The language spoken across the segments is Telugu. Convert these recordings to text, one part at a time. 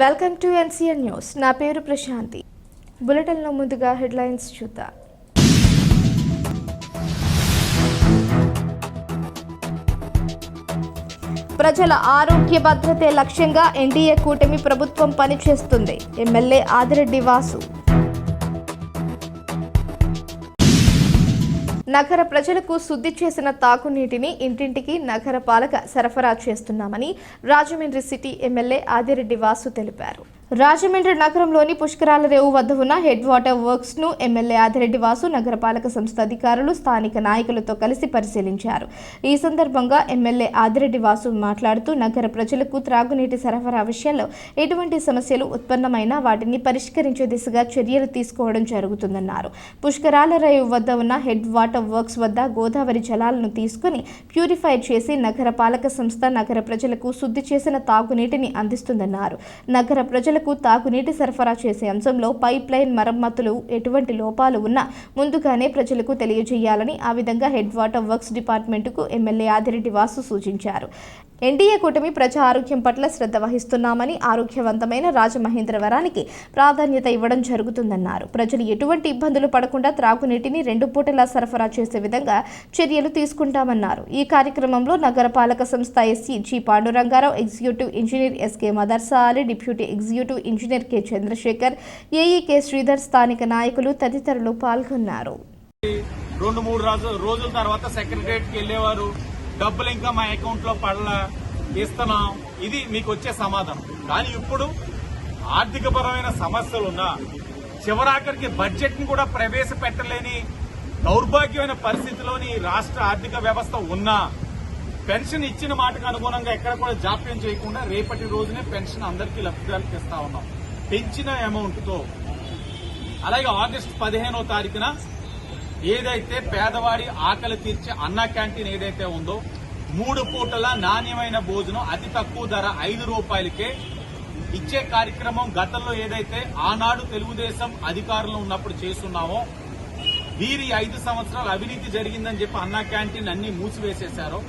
Welcome to NCN news. నా పేరు ప్రశాంతి. బులెటిన్లో ముందుగా హెడ్లైన్స్ చూద్దాం. ప్రజల ఆరోగ్య భద్రతే లక్ష్యంగా ఎన్డీఏ కూటమి ప్రభుత్వం పనిచేస్తుంది. ఎమ్మెల్యే ఆదిరెడ్డి వాసు. నగర ప్రజలకు శుద్ధి చేసిన తాగునీటిని ఇంటింటికి నగర పాలక సరఫరా చేస్తున్నామని రాజమండ్రి సిటీ ఎమ్మెల్యే ఆదిరెడ్డి వాసు తెలిపారు. రాజమండ్రి నగరంలోని పుష్కరాల రేవు వద్ద ఉన్న హెడ్ వాటర్ వర్క్స్ను ఎమ్మెల్యే ఆదిరెడ్డి వాసు నగరపాలక సంస్థ అధికారులు స్థానిక నాయకులతో కలిసి పరిశీలించారు. ఈ సందర్భంగా ఎమ్మెల్యే ఆదిరెడ్డి వాసు మాట్లాడుతూ నగర ప్రజలకు త్రాగునీటి సరఫరా విషయంలో ఎటువంటి సమస్యలు ఉత్పన్నమైనా వాటిని పరిష్కరించే దిశగా చర్యలు తీసుకోవడం జరుగుతుందన్నారు. పుష్కరాల రేవు వద్ద ఉన్న హెడ్ వాటర్ వర్క్స్ వద్ద గోదావరి జలాలను తీసుకుని ప్యూరిఫై చేసి నగరపాలక సంస్థ నగర ప్రజలకు శుద్ధి చేసిన తాగునీటిని అందిస్తుందన్నారు. నగర ప్రజలకు తాగునీటి సరఫరా చేసే అంశంలో పైప్ లైన్ మరమ్మతులు ఎటువంటి లోపాలు ఉన్నా ముందుగానే ప్రజలకు తెలియజేయాలని ఆ విధంగా హెడ్ వాటర్ వర్క్స్ డిపార్ట్మెంటుకు ఎమ్మెల్యే ఆదిరెడ్డి వాసు సూచించారు. ఎన్డీఏ కూటమి ప్రజా ఆరోగ్యం పట్ల శ్రద్ధ వహిస్తున్నామని ఆరోగ్యవంతమైన రాజమహేంద్రవరానికి ప్రాధాన్యత ఇవ్వడం జరుగుతుందన్నారు. ప్రజలు ఎటువంటి ఇబ్బందులు పడకుండా త్రాగునీటిని రెండు పూటలా సరఫరా చేసే విధంగా చర్యలు తీసుకుంటామన్నారు. ఈ కార్యక్రమంలో నగరపాలక సంస్థ SC G. Pandurangarao executive engineer SK Madarsa Ali deputy executive engineer K. Chandrashekar AE K. Sridhar స్థానిక నాయకులు తదితరులు పాల్గొన్నారు. రెండు మూడు రోజు రోజుల తర్వాత సెక్రటరియట్కి వెళ్ళేవారు. డబ్బులు ఇంకా మా అకౌంట్లో పడలా. ఇస్తున్నాం. ఇది మీకు వచ్చే సమాధానం. కానీ ఇప్పుడు ఆర్థికపరమైన సమస్యలున్నా చివరాఖరికి బడ్జెట్ని కూడా ప్రవేశపెట్టలేని దౌర్భాగ్యమైన పరిస్థితిలోని రాష్ట్ర ఆర్థిక వ్యవస్థ ఉన్నా పెన్షన్ ఇచ్చిన మాటకు అనుగుణంగా ఎక్కడ కూడా జాప్యం చేయకుండా రేపటి రోజునే పెన్షన్ అందరికీ లబ్ధిదారులకు ఇస్తా ఉన్నాం. పెంచిన అమౌంట్తో. అలాగే ఆగస్టు పదిహేనో తారీఖున ఏదైతే పేదవాడి ఆకలి తీర్చే అన్న క్యాంటీన్ ఏదైతే ఉందో మూడు పూటల నాణ్యమైన భోజనం అతి తక్కువ ధర ఐదు రూపాయలకే ఇచ్చే కార్యక్రమం గతంలో ఏదైతే ఆనాడు తెలుగుదేశం అధికారంలో ఉన్నప్పుడు చేస్తున్నామో వీరి ఐదు సంవత్సరాలు అవినీతి జరిగిందని చెప్పి అన్నా క్యాంటీన్ అన్ని మూసివేసేశారో.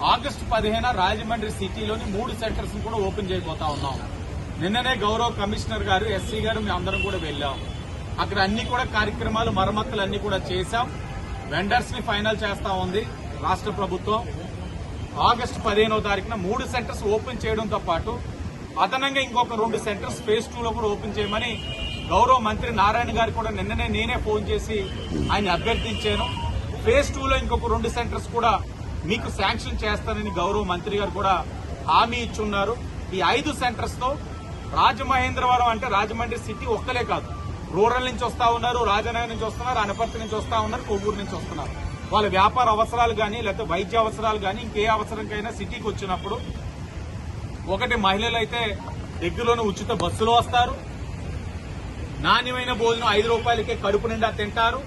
ఆగస్టు పదిహేన రాజమండ్రి సిటీలోని మూడు సెంటర్స్ కూడా ఓపెన్ చేయబోతా ఉన్నాం. నిన్ననే గౌరవ కమిషనర్ గారు ఎస్సీ గారు మేము అందరం కూడా వెళ్ళాం. అక్కడ అన్ని కూడా కార్యక్రమాలు మరమ్మతులు అన్ని కూడా చేశాం. వెండర్స్ని ఫైనల్ చేస్తా ఉంది రాష్ట్ర ప్రభుత్వం. ఆగస్టు పదిహేనో తారీఖున మూడు సెంటర్స్ ఓపెన్ చేయడంతో పాటు అదనంగా ఇంకొక రెండు సెంటర్స్ ఫేజ్ టూలో కూడా ఓపెన్ చేయమని గౌరవ మంత్రి నారాయణ గారు కూడా నిన్ననే నేనే ఫోన్ చేసి ఆయన అభ్యర్థించాను. ఫేజ్ టూలో ఇంకొక రెండు సెంటర్స్ కూడా మీకు శాంక్షన్ చేస్తానని గౌరవ మంత్రి గారు కూడా హామీ ఇచ్చున్నారు. ఈ ఐదు సెంటర్స్తో రాజమహేంద్రవరం అంటే రాజమండ్రి సిటీ ఒక్కలే కాదు. రూరల్ నుంచి వస్తా ఉన్నారు రాజనగర్ నుంచి వస్తున్నారు అనపర్తి నుంచి వస్తా ఉన్నారు కొవ్వూరు నుంచి వస్తున్నారు. వాళ్ళ వ్యాపార అవసరాలు కానీ లేకపోతే వైద్య అవసరాలు కానీ ఇంకే అవసరంకైనా సిటీకి వచ్చినప్పుడు ఒకటి మహిళలు అయితే దగ్గరలోనే ఉచిత బస్సులో వస్తారు. నాణ్యమైన భోజనం ఐదు రూపాయలకే కడుపు నిండా తింటారు.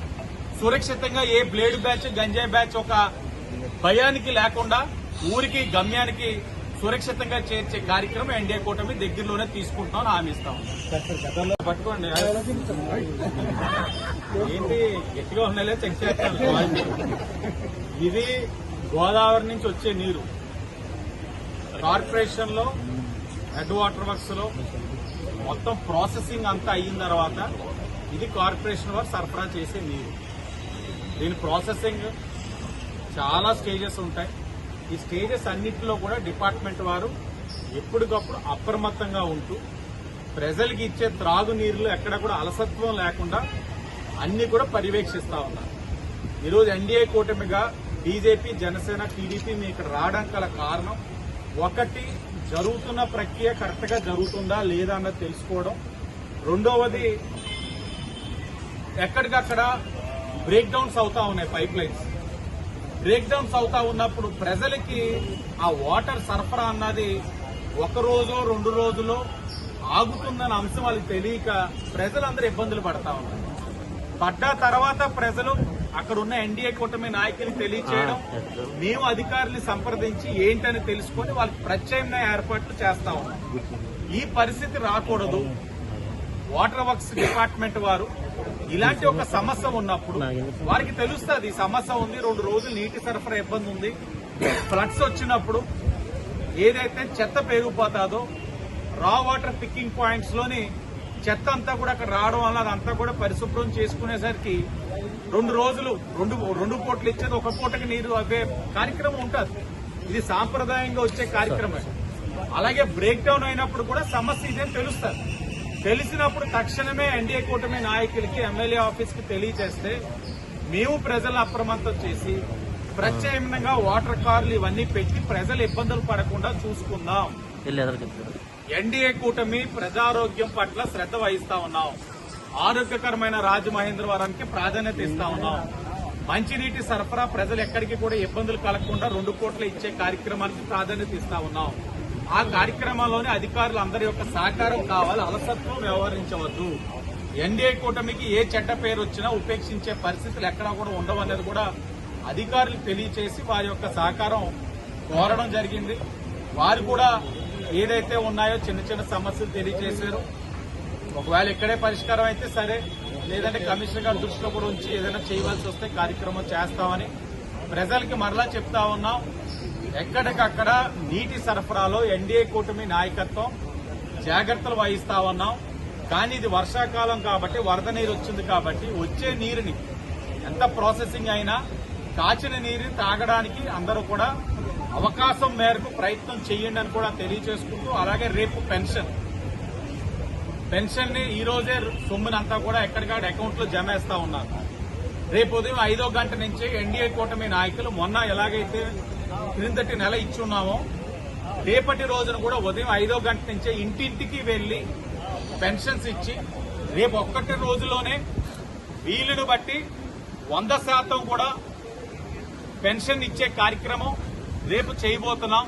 సురక్షితంగా ఏ బ్లేడ్ బ్యాచ్ గంజాయి బ్యాచ్ ఒక భయానికి లేకుండా ఊరికి గమ్యానికి సురక్షితంగా చేర్చే కార్యక్రమం ఎన్డీఏ కూటమి దగ్గరలోనే తీసుకుంటామని హామీ ఇస్తాం. పట్టుకోండి. ఏంటి? గట్టిగా ఉన్నాయో చెక్ చేస్తాను ఇది గోదావరి నుంచి వచ్చే నీరు. కార్పొరేషన్లో హెడ్ వాటర్ వర్క్స్లో మొత్తం ప్రాసెసింగ్ అంతా అయిన తర్వాత ఇది కార్పొరేషన్ వారు సరఫరా చేసే నీరు. దీని ప్రాసెసింగ్ చాలా స్టేజెస్ ఉంటాయి. ఈ స్టేజెస్ అన్నింటిలో కూడా డిపార్ట్మెంట్ వారు ఎప్పటికప్పుడు అప్రమత్తంగా ఉంటూ ప్రజలకి ఇచ్చే త్రాగునీరులు ఎక్కడ కూడా అలసత్వం లేకుండా అన్ని కూడా పర్యవేక్షిస్తా ఉన్నారు. ఈరోజు ఎన్డీఏ కూటమిగా బీజేపీ జనసేన టీడీపీ మీ ఇక్కడ రావడానికి గల కారణం ఒకటి జరుగుతున్న ప్రక్రియ కరెక్ట్గా జరుగుతుందా లేదా అన్నది తెలుసుకోవడం. రెండవది ఎక్కడికక్కడ బ్రేక్ డౌన్స్ అవుతా ఉన్నాయి పైప్ లైన్స్ బ్రేక్ డౌన్స్ అవుతా ఉన్నప్పుడు ప్రజలకి ఆ వాటర్ సరఫరా అన్నది ఒక రోజు రెండు రోజులో ఆగుతుందన్న అంశం వాళ్ళకి తెలియక ప్రజలందరూ ఇబ్బందులు పడతా ఉన్నారు. పడ్డ తర్వాత ప్రజలు అక్కడ ఉన్న ఎన్డీఏ కూటమి నాయకులకు తెలియచేయడం మేము అధికారులు సంప్రదించి ఏంటని తెలుసుకొని వాళ్ళకి ప్రత్యామ్నాయ ఏర్పాట్లు చేస్తా ఉన్నాం. ఈ పరిస్థితి రాకూడదు. వాటర్ వర్క్స్ డిపార్ట్మెంట్ వారు ఇలాంటి ఒక సమస్య ఉన్నప్పుడు వారికి తెలుస్తుంది ఈ సమస్య ఉంది రెండు రోజులు నీటి సరఫరా ఇబ్బంది ఉంది. ఫ్లడ్స్ వచ్చినప్పుడు ఏదైతే చెత్త పెరిగిపోతాదో రా వాటర్ పిక్కింగ్ పాయింట్స్లోని చెత్త అంతా కూడా అక్కడ రావడం వల్ల అదంతా కూడా పరిశుభ్రం చేసుకునేసరికి రెండు రోజులు రెండు రెండు పూటలు ఇచ్చేది ఒక పూటకి నీరు అవే కార్యక్రమం ఉంటుంది. ఇది సాంప్రదాయంగా వచ్చే కార్యక్రమం. అలాగే బ్రేక్ డౌన్ అయినప్పుడు కూడా సమస్య ఇదేం తెలుస్తుంది. తెలిసినప్పుడు తక్షణమే ఎన్డీఏ కూటమి నాయకులకి ఎమ్మెల్యే ఆఫీస్కి తెలియజేస్తే మేము ప్రజలను అప్రమత్తం చేసి ప్రత్యామ్నాయంగా వాటర్ కార్లు ఇవన్నీ పెట్టి ప్రజలు ఇబ్బందులు పడకుండా చూసుకుందాం. ఎన్డీఏ కూటమి ప్రజారోగ్యం పట్ల శ్రద్ధ వహిస్తా ఉన్నాం. ఆరోగ్యకరమైన రాజమహేంద్రవరానికి ప్రాధాన్యత ఇస్తా ఉన్నాం. మంచినీటి సరఫరా ప్రజలు ఎక్కడికి కూడా ఇబ్బందులు కలగకుండా రెండు కోట్లు ఇచ్చే కార్యక్రమానికి ప్రాధాన్యత ఇస్తా ఉన్నాం. ఆ కార్యక్రమాల్లోనే అధికారులు అందరి యొక్క సహకారం కావాలి అలసత్వం వ్యవహరించవద్దు. ఎన్డీఏ కూటమికి ఏ చెడ్డ పేరు వచ్చినా ఉపేక్షించే పరిస్థితులు ఎక్కడా కూడా ఉండవనేది కూడా అధికారులు తెలియచేసి వారి యొక్క సహకారం కోరడం జరిగింది. వారు కూడా ఏదైతే ఉన్నాయో చిన్న చిన్న సమస్యలు తెలియజేశారు ఒకవేళ ఇక్కడే పరిష్కారం అయితే సరే లేదంటే కమిషనర్ గారి దృష్టిలో కూడా ఉంచి ఏదైనా చేయవలసి వస్తే కార్యక్రమం చేస్తామని ప్రజలకి మరలా చెప్తా ఉన్నాం. ఎక్కడికక్కడ నీటి సరఫరాలో ఎన్డీఏ కూటమి నాయకత్వం జాగ్రత్తలు వహిస్తా ఉన్నాం కానీ ఇది వర్షాకాలం కాబట్టి వరద నీరు వచ్చింది కాబట్టి వచ్చే నీరుని ఎంత ప్రాసెసింగ్ అయినా కాచిన నీరుని తాగడానికి అందరూ కూడా అవకాశం మేరకు ప్రయత్నం చేయండి అని కూడా తెలియజేసుకుంటూ అలాగే రేపు పెన్షన్. పెన్షన్ని ఈ రోజే సొమ్మునంతా కూడా ఎక్కడికాడ అకౌంట్లో జమేస్తా ఉన్నారు. రేపు ఉదయం ఐదో గంట నుంచి ఎన్డీఏ కూటమి నాయకులు మొన్న ఎలాగైతే క్రిందటి నెల ఇచ్చున్నామో. రేపటి రోజున కూడా ఉదయం ఐదో గంట నుంచే ఇంటింటికి వెళ్ళి పెన్షన్స్ ఇచ్చి రేపు ఒక్కటి రోజులోనే వీలును బట్టి వంద శాతం కూడా పెన్షన్ ఇచ్చే కార్యక్రమం రేపు చేయబోతున్నాం.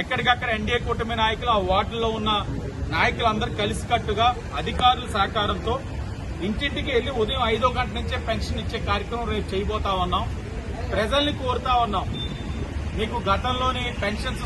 ఎక్కడికక్కడ ఎన్డీఏ కూటమి నాయకులు ఆ వార్డుల్లో ఉన్న నాయకులందరూ కలిసికట్టుగా అధికారుల సహకారంతో ఇంటింటికి వెళ్ళి ఉదయం ఐదో గంట నుంచే పెన్షన్ ఇచ్చే కార్యక్రమం రేపు చేయబోతా ఉన్నాం. ప్రజల్ని కోరుతా ఉన్నాం. మీకు గతంలోని పెన్షన్స్